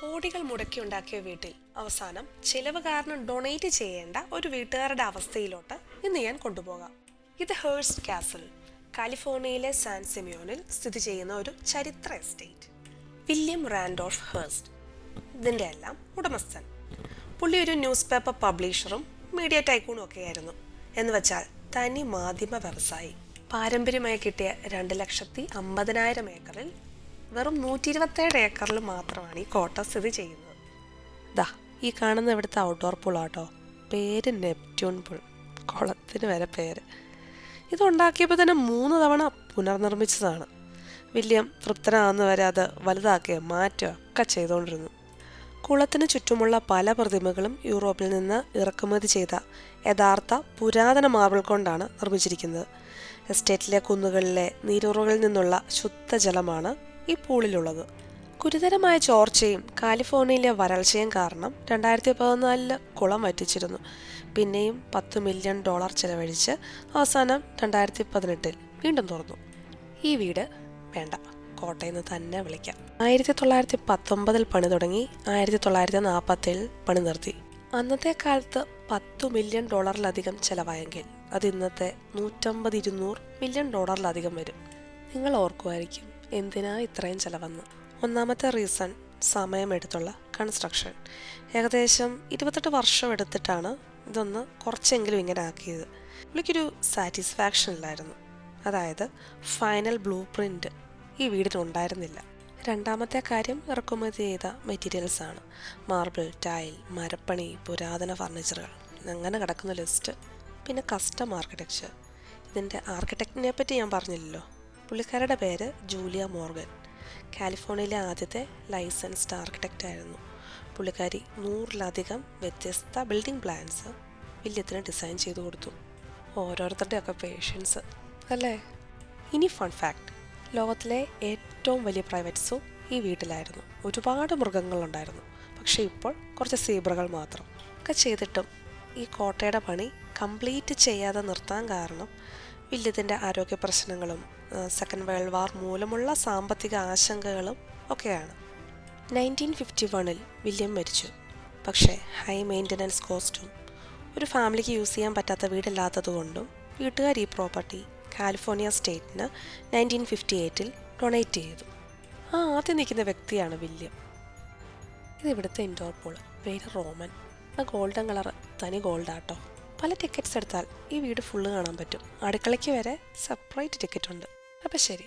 കോടികൾ മുടക്കി ഉണ്ടാക്കിയ വീട്ടിൽ അവസാനം ചിലവ് കാരണം ഡൊണേറ്റ് ചെയ്യേണ്ട ഒരു വീട്ടുകാരുടെ അവസ്ഥയിലോട്ട് ഇന്ന് ഞാൻ കൊണ്ടുപോകാം. ഇത് ഹേഴ്സ് കാസൽ കാലിഫോർണിയയിലെ സാൻ സെമിയോണിൽ സ്ഥിതി ചെയ്യുന്ന ഒരു ചരിത്ര എസ്റ്റേറ്റ്. വില്യം റാൻഡോൾഫ് ഹേഴ്സ്റ്റ് ഇതിന്റെ എല്ലാം ഉടമസ്ഥൻ. പുള്ളി ഒരു ന്യൂസ് പേപ്പർ പബ്ലിഷറും മീഡിയ ടൈക്കൂണും ഒക്കെ ആയിരുന്നു എന്ന് വെച്ചാൽ തനി മാധ്യമ വ്യവസായി. പാരമ്പര്യമായി കിട്ടിയ രണ്ട് ലക്ഷത്തി അമ്പതിനായിരം ഏക്കറിൽ വെറും നൂറ്റി ഇരുപത്തേഴ് ഏക്കറിൽ മാത്രമാണ് ഈ കോട്ട സ്ഥിതി ചെയ്യുന്നത്. ദാ ഈ കാണുന്ന ഇവിടുത്തെ ഔട്ട്ഡോർ പൂളാട്ടോ പേര് നെപ്റ്റ്യൂൺ പുൾ കുളത്തിന് വരെ പേര്. ഇത് ഉണ്ടാക്കിയപ്പോൾ തന്നെ മൂന്ന് തവണ പുനർനിർമ്മിച്ചതാണ്. വില്യം തൃപ്തനാകുന്ന വരെ അത് വലുതാക്കുക മാറ്റുക ഒക്കെ ചെയ്തുകൊണ്ടിരുന്നു. കുളത്തിന് ചുറ്റുമുള്ള പല പ്രതിമകളും യൂറോപ്പിൽ നിന്ന് ഇറക്കുമതി ചെയ്ത യഥാർത്ഥ പുരാതന മാർബിൾ കൊണ്ടാണ് നിർമ്മിച്ചിരിക്കുന്നത്. എസ്റ്റേറ്റിലെ കുന്നുകളിലെ നീരൂറുകളിൽ നിന്നുള്ള ശുദ്ധജലമാണ് ഈ പൂളിലുള്ളത്. ഗുരുതരമായ ചോർച്ചയും കാലിഫോർണിയയിലെ വരൾച്ചയും കാരണം രണ്ടായിരത്തി പതിനാലിൽ കുളം വറ്റിച്ചിരുന്നു. പിന്നെയും പത്ത് മില്യൺ ഡോളർ ചെലവഴിച്ച് അവസാനം രണ്ടായിരത്തി പതിനെട്ടിൽ വീണ്ടും തുറന്നു. ഈ വീട് വേണ്ട കോട്ടയിൽ നിന്ന് തന്നെ വിളിക്കാം. ആയിരത്തി തൊള്ളായിരത്തി പത്തൊമ്പതിൽ പണി തുടങ്ങി ആയിരത്തി തൊള്ളായിരത്തി നാൽപ്പത്തേഴിൽ പണി നിർത്തി. അന്നത്തെ കാലത്ത് പത്ത് മില്യൺ ഡോളറിലധികം ചെലവായെങ്കിൽ അത് ഇന്നത്തെ നൂറ്റമ്പത് ഇരുന്നൂറ് മില്യൺ ഡോളറിലധികം വരും. നിങ്ങൾ ഓർക്കുമായിരിക്കും എന്തിനാ ഇത്രയും ചെലവെന്ന്. ഒന്നാമത്തെ റീസൺ സമയമെടുത്തുള്ള കൺസ്ട്രക്ഷൻ. ഏകദേശം ഇരുപത്തെട്ട് വർഷം എടുത്തിട്ടാണ് ഇതൊന്ന് കുറച്ചെങ്കിലും ഇങ്ങനെ ആക്കിയത്. പുള്ളിക്കൊരു സാറ്റിസ്ഫാക്ഷൻ ഇല്ലായിരുന്നു. അതായത് ഫൈനൽ ബ്ലൂ പ്രിന്റ് ഈ വീടിനുണ്ടായിരുന്നില്ല രണ്ടാമത്തെ കാര്യം ഇറക്കുമതി ചെയ്ത മെറ്റീരിയൽസ് ആണ്. മാർബിൾ ടൈൽ മരപ്പണി പുരാതന ഫർണിച്ചറുകൾ. അങ്ങനെ കിടക്കുന്ന ലിസ്റ്റ്. പിന്നെ കസ്റ്റം ആർക്കിടെക്ചർ. ഇതിന്റെ ആർക്കിടെക്റ്റിനെ പറ്റി ഞാൻ പറഞ്ഞില്ലല്ലോ. പുള്ളിക്കാരുടെ പേര് ജൂലിയ മോർഗൻ. കാലിഫോർണിയയിലെ ആദ്യത്തെ ലൈസൻസ്ഡ് ആർക്കിടെക്റ്റ് ആയിരുന്നു. പുള്ളിക്കാരി നൂറിലധികം വ്യത്യസ്ത ബിൽഡിംഗ് പ്ലാൻസ് വില്യത്തിന് ഡിസൈൻ ചെയ്തു കൊടുത്തു. ഓരോരുത്തരുടെയൊക്കെ പേഷ്യൻസ് അല്ലേ? ഇനി ഫൺ ഫാക്ട് ലോകത്തിലെ ഏറ്റവും വലിയ പ്രൈവറ്റ് സൂ ഈ വീട്ടിലായിരുന്നു. ഒരുപാട് മൃഗങ്ങളുണ്ടായിരുന്നു. പക്ഷേ ഇപ്പോൾ കുറച്ച് സീബ്രകൾ മാത്രം. ഒക്കെ ചെയ്തിട്ടും ഈ കോട്ടയുടെ പണി കംപ്ലീറ്റ് ചെയ്യാതെ നിർത്താൻ കാരണം വില്യത്തിന്റെ ആരോഗ്യ പ്രശ്നങ്ങളും സെക്കൻഡ് വേൾഡ് വാർ മൂലമുള്ള സാമ്പത്തിക ആശങ്കകളും ഒക്കെയാണ്. നയന്റീൻ ഫിഫ്റ്റി വണിൽ വില്യം മരിച്ചു. പക്ഷേ ഹൈ മെയിന്റനൻസ് കോസ്റ്റും ഒരു ഫാമിലിക്ക് യൂസ് ചെയ്യാൻ പറ്റാത്ത വീടില്ലാത്തതുകൊണ്ടും വീട്ടുകാർ ഈ പ്രോപ്പർട്ടി കാലിഫോർണിയ സ്റ്റേറ്റിന് നയന്റീൻ ഫിഫ്റ്റി എയ്റ്റിൽ ഡൊണേറ്റ് ചെയ്തു. ആ ആദ്യം നിൽക്കുന്ന വ്യക്തിയാണ് വില്യം. ഇത് ഇവിടുത്തെ ഇൻഡോർ പോൾ പേര് റോമൻ. ആ ഗോൾഡൻ കളർ തനി ഗോൾഡാട്ടോ പല ടിക്കറ്റ്സ് എടുത്താൽ ഈ വീട് ഫുള്ള് കാണാൻ പറ്റും. അടുക്കളയ്ക്ക് വരെ സെപ്പറേറ്റ് ടിക്കറ്റ് ഉണ്ട്. അപ്പം ശരി.